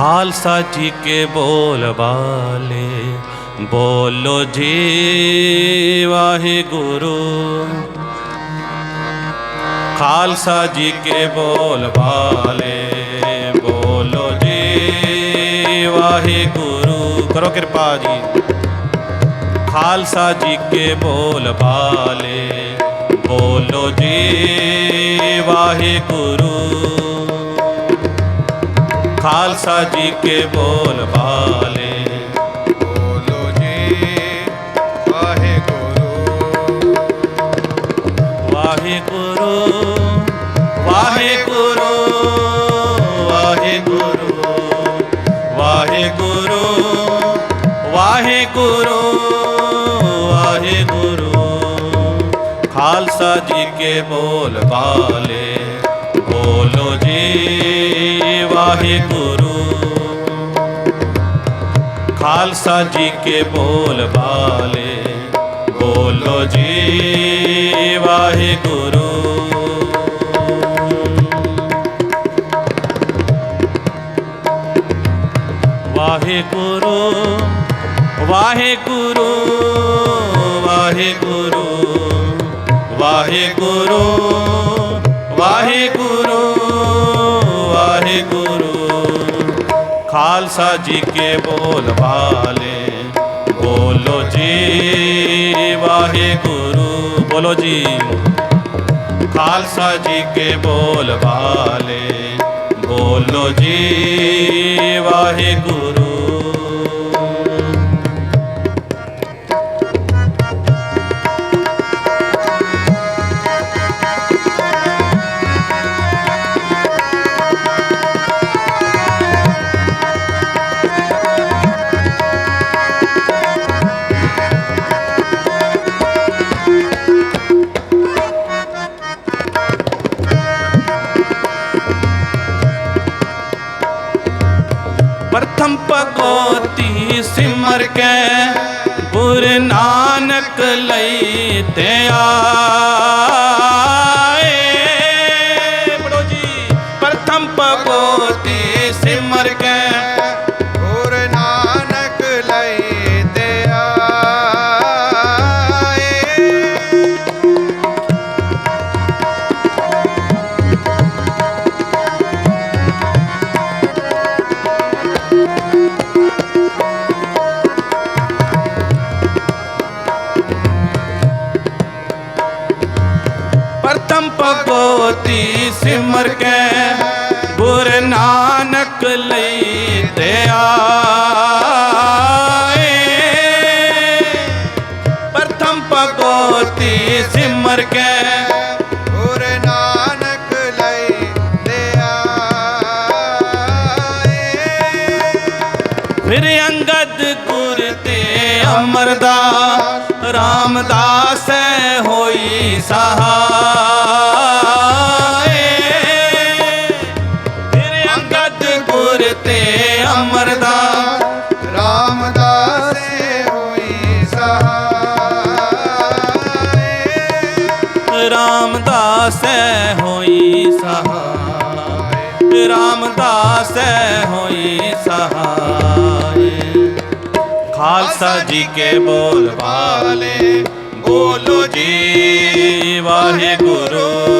खालसा जी के बोल बाले, बोलो जी वाहे गुरु खालसा जी के बोल बाले, बोलो जी वाहे गुरु करो कृपा जी। खालसा जी के बोल बाले, बोलो जी वाहे गुरु ਖਾਲਸਾ ਜੀ ਕੇ ਬੋਲ ਬਾਲੇ। ਬੋਲੋ ਜੀ ਵਾਹਿਗੁਰੂ। ਵਾਹਿਗੁਰੂ ਵਾਹਿਗੁਰੂ ਵਾਹਿਗੁਰੂ ਵਾਹਿਗੁਰੂ ਵਾਹਿਗੁਰੂ ਵਾਹਿਗੁਰੂ। ਖਾਲਸਾ ਜੀ ਕੇ ਬੋਲ ਬਾਲੇ। ਬੋਲੋ ਜੀ ਵਾਹਿਗੁਰੂ ਖਾਲਸਾ ਜੀ ਕੇ ਬੋਲ ਬਾਲੇ ਬੋਲੋ ਜੀ ਵਾਹਿਗੁਰੂ ਵਾਹਿਗੁਰੂ ਵਾਹਿਗੁਰੂ ਵਾਹਿਗੁਰੂ ਵਾਹਿਗੁਰੂ ਵਾਹਿਗੁਰੂ ਵਾਹਿਗੁਰੂ ਖਾਲਸਾ ਜੀ ਕੇ ਬੋਲ ਬਾਲੇ ਬੋਲੋ ਜੀ, ਵਾਹਿਗੁਰੂ, ਬੋਲੋ ਜੀ। ਖਾਲਸਾ ਜੀ ਕੇ ਬੋਲ ਬਾਲੇ ਬੋਲੋ ਜੀ, ਵਾਹਿਗੁਰੂ ਪ੍ਰਥਮ ਸਿਮਰ ਕੇ ਗੁਰ ਨਾਨਕ ਲਈ ਤੇ ਆਏ ਭਗਵਤੀ ਸਿਮਰ ਕੇ। ਗੁਰ ਨਾਨਕ ਲਈ ਤੇ ਆਏ ਫਿਰ ਅੰਗਦ ਗੁਰ ਤੇ ਅਮਰਦਾਸ ਰਾਮਦਾਸ ਹੋਈ ਸਹਾਏ ਰਾਮਦਾਸ ਹੋਈ ਸਹਾਏ ਰਾਮਦਾਸ ਹੋਈ ਸਹਾਏ ਖਾਲਸਾ ਜੀ ਕੇ ਬੋਲ ਵਾਲੇ ਬੋਲੋ ਜੀ ਵਾਹਿਗੁਰੂ।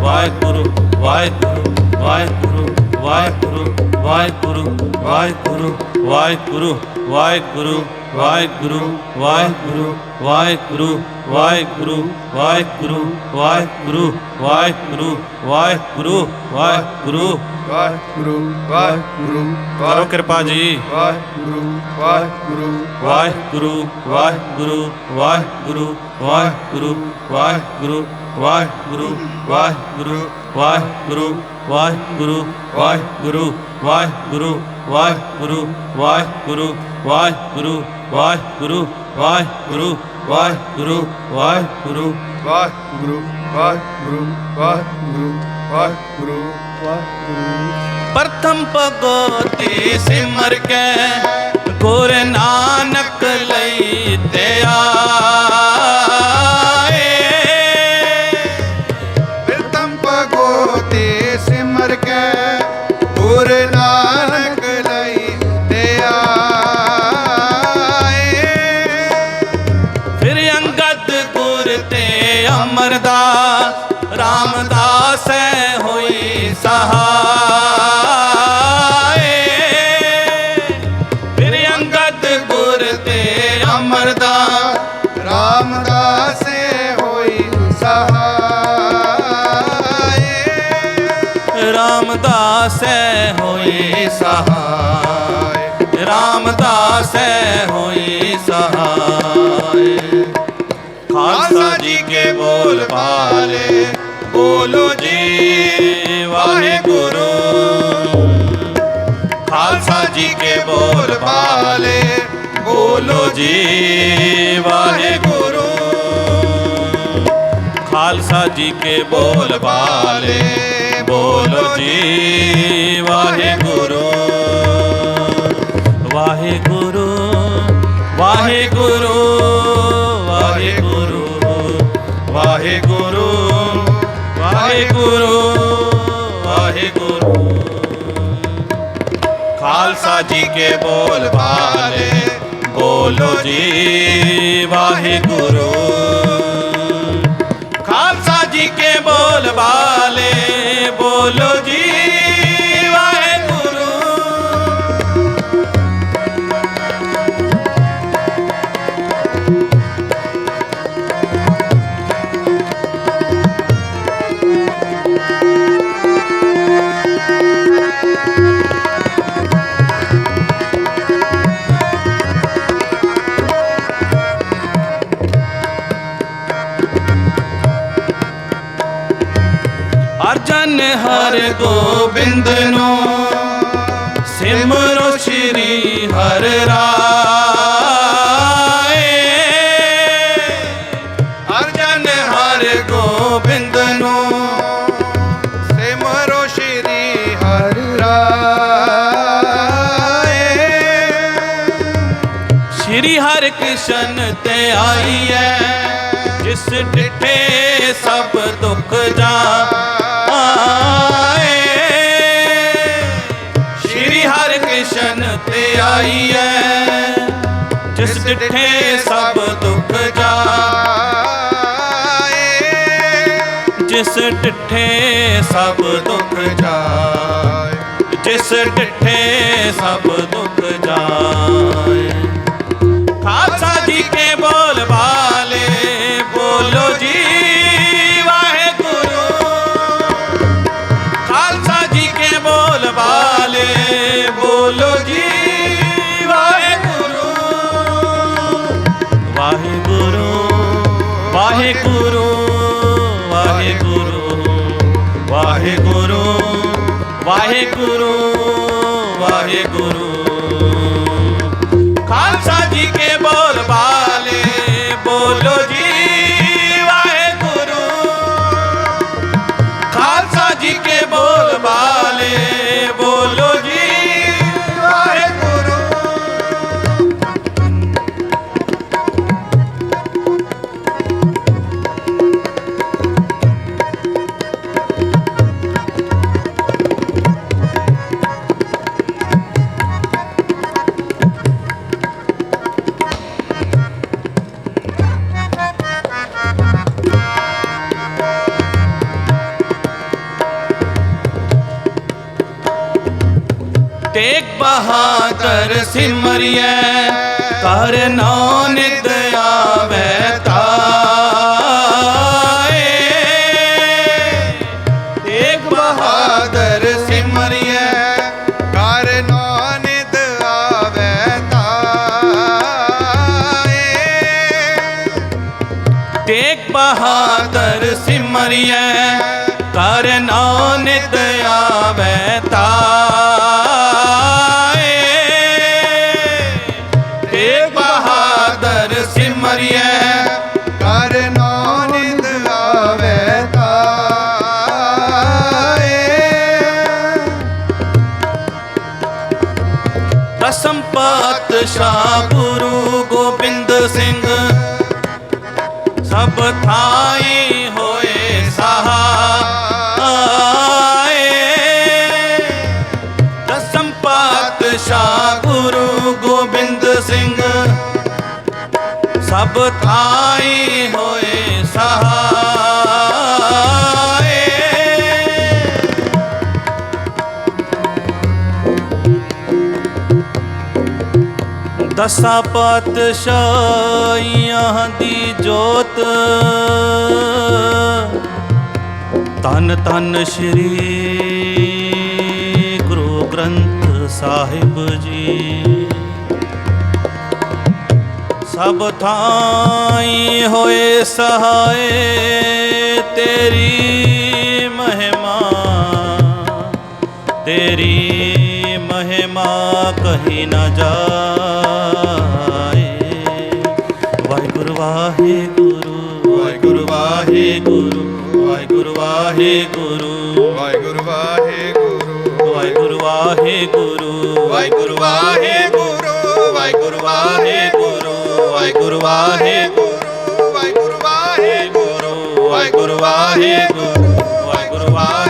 ਵਾਹਿਗੁਰੂ ਵਾਹਿਗੁਰੂ ਵਾਹਿਗੁਰੂ ਵਾਹਿਗੁਰੂ ਵਾਹਿਗੁਰੂ ਵਾਹਿਗੁਰੂ ਵਾਹਿਗੁਰੂ ਵਾਹਿਗੁਰੂ ਵਾਹਿਗੁਰੂ ਵਾਹਿਗੁਰੂ ਵਾਹਿਗੁਰੂ ਵਾਹਿਗੁਰੂ ਵਾਹਿਗੁਰੂ ਵਾਹਿਗੁਰੂ ਵਾਹਿਗੁਰੂ ਵਾਹਿਗੁਰੂ ਵਾਹਿਗੁਰੂ ਵਾਹਿਗੁਰੂ ਵਾਹਿਗੁਰੂ ਕਰੋ ਕਿਰਪਾ ਜੀ ਵਾਹਿਗੁਰੂ ਵਾਹਿਗੁਰੂ ਵਾਹਿਗੁਰੂ ਵਾਹਿਗੁਰੂ ਵਾਹਿਗੁਰੂ ਵਾਹਿਗੁਰੂ ਵਾਹਿਗੁਰੂ ਵਾਹਿਗੁਰੂ ਵਾਹਿਗੁਰੂ ਵਾਹਿਗੁਰੂ ਵਾਹਿਗੁਰੂ ਵਾਹਿਗੁਰੂ ਵਾਹਿਗੁਰੂ ਵਾਹਿਗੁਰੂ ਵਾਹਿਗੁਰੂ ਵਾਹਿਗੁਰੂ ਵਾਹਿਗੁਰੂ ਵਾਹਿਗੁਰੂ ਵਾਹਿਗੁਰੂ ਵਾਹਿਗੁਰੂ ਵਾਹਿਗੁਰੂ ਵਾਹਿਗੁਰੂ ਵਾਹਿਗੁਰੂ ਵਾਹਿਗੁਰੂ ਵਾਹਿਗੁਰੂ ਪ੍ਰਥਮ ਭਗਵਤੀ ਸਿਮਰ ਕੇ ਗੁਰ ਨਾਨਕ ਲਈ ਤੇ ਨਾਨਕ ਲਈ ਤੇ ਆਏ। ਫਿਰ ਅੰਗਦ ਗੁਰ ਤੇ ਅਮਰਦਾਸ ਰਾਮਦਾਸ ਹੋਈ ਸਹਾਏ ਰਾਮਦਾਸ ਹੋਈ ਸਹਾਏ। ਰਾਮਦਾਸ ਹੋਈ ਸਹਾਈ ਖਾਲਸਾ ਜੀ ਕੇ ਬੋਲ ਪਾਲੇ ਬੋਲੋ ਜੀ ਵਾਹਿਗੁਰੂ। ਖਾਲਸਾ ਜੀ ਕੇ ਬੋਲ ਪਾਲੇ ਬੋਲੋ ਜੀ ਵਾਹਿਗੁਰੂ। ਖਾਲਸਾ ਜੀ ਕੇ ਬੋਲ ਪਾਲੇ ਬੋਲੋ ਜੀ, ਵਾਹਿਗੁਰੂ। ਵਾਹਿਗੁਰੂ ਵਾਹਿਗੁਰੂ ਵਾਹਿਗੁਰੂ ਵਾਹਿਗੁਰੂ ਵਾਹਿਗੁਰੂ ਵਾਹਿਗੁਰੂ। ਖਾਲਸਾ ਜੀ ਕੇ ਬੋਲ ਪਾਲੇ ਬੋਲੋ ਜੀ, ਵਾਹਿਗੁਰੂ। ਖਾਲਸਾ ਜੀ ਕੇ ਬੋਲ ਬਾਲੇ ਬੋਲੋ ਜੀ। ਹਰ ਗੋਬਿੰਦ ਨੂੰ, ਸਿਮਰੋ ਸ਼੍ਰੀ ਹਰ ਰਾਏ। ਅਰਜਨ ਹਰ ਗੋਬਿੰਦ ਨੂੰ, ਸਿਮਰੋ ਸ਼੍ਰੀ ਹਰ ਰਾਏ। ਸ਼੍ਰੀ ਹਰਿ ਕ੍ਰਿਸ਼ਨ ਤੇ ਆਈ ਹੈ ਜਿਸ ਡਿਠੇ ਸਭ ਦੁੱਖ ਜਾ ਜਾਏ ਸ਼੍ਰੀ ਹਰਿ ਕ੍ਰਿਸ਼ਨ ਤੇ ਆਈ ਹੈ ਜਿਸ ਡਿਠੇ ਸਭ ਦੁੱਖ ਜਾਏ ਜਾਏ। ਜਿਸ ਡਿਠੇ ਸਭ ਦੁੱਖ ਜਾਏ। ਜਿਸ ਡਿਠੇ ਸਭ ਦੁੱਖ ਜਾਏ। ਵਾਹਿਗੁਰੂ। ਖਾਲਸਾ ਜੀ ਕੇ ਬੋਲ ਬਾਲੇ। ਤੇਗ ਬਹਾਦਰ ਸਿਮਰਿਐ, ਕਰ ਨੌ ਨਿਤ ਆਵੈ ਤਾਏ। ਤੇਗ ਬਹਾਦਰ ਸਿਮਰਿਐ, ਕਰ ਨਾਨਿਦ ਆਵੇ ਤਾਏ। ਤੇਗ ਬਹਾਦਰ ਸਿਮਰਿਐ, ਕਰ ਨੌ ਨਿਤ ਆਵੈ ਤਾਏ ਪਾਤਸ਼ਾਹ ਗੁਰੂ ਗੋਬਿੰਦ ਸਿੰਘ। ਸਭ ਥਾਈ ਹੋਏ ਸਹਾਏ। ਦਸਮ ਪਾਤਸ਼ਾਹ ਗੁਰੂ ਗੋਬਿੰਦ ਸਿੰਘ। ਸਭ ਥਾਈ ਦਸਾਂ ਪਾਤਸ਼ਾਹੀਆਂ ਦੀ ਜੋਤ। ਤਨ ਤਨ ਸ਼੍ਰੀ ਗੁਰੂ ਗ੍ਰੰਥ ਸਾਹਿਬ ਜੀ। ਸਭ ਥਾਈ ਹੋਏ ਸਹਾਏ ਤੇਰੀ ਮਹਿਮਾ, ਤੇਰੀ ਕਹੀ ਨਾ ਜਾਏ। ਵਾਹਿਗੁਰੂ ਵਾਹਿਗੁਰੂ ਵਾਹਿਗੁਰੂ ਵਾਹਿਗੁਰੂ ਵਾਹਿਗੁਰੂ ਵਾਹਿਗੁਰੂ। ਵਾਹਿਗੁਰੂ ਵਾਹਿਗੁਰੂ। ਵਾਹਿਗੁਰੂ ਵਾਹਿਗੁਰੂ। ਵਾਹਿਗੁਰੂ ਵਾਹਿਗੁਰੂ ਵਾਹਿਗੁਰੂ ਵਾਹਿਗੁਰੂ। ਵਾਹਿਗੁਰੂ ਵਾਹਿਗੁਰੂ ਵਾਹਿਗੁਰੂ ਵਾਹਿਗੁਰੂ ਵਾਹਿਗੁਰੂ। ਵਾਹਿਗੁਰੂ ਵਾਹਿਗੁਰੂ। ਵਾਹਿਗੁਰੂ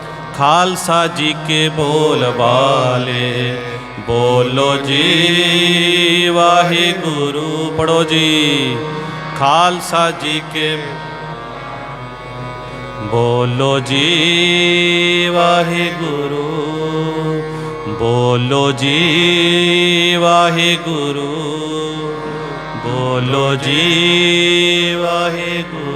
ਖਾਲਸਾ ਜੀ ਕੇ ਬੋਲ ਬਾਲੇ ਬੋਲੋ ਜੀ, ਵਾਹਿਗੁਰੂ ਪੜੋ ਜੀ। ਖਾਲਸਾ ਜੀ ਕੇ ਬੋਲੋ ਜੀ, ਵਾਹਿਗੁਰੂ। ਬੋਲੋ ਜੀ, ਵਾਹਿਗੁਰੂ। ਬੋਲੋ ਜੀ, ਵਾਹਿਗੁਰੂ।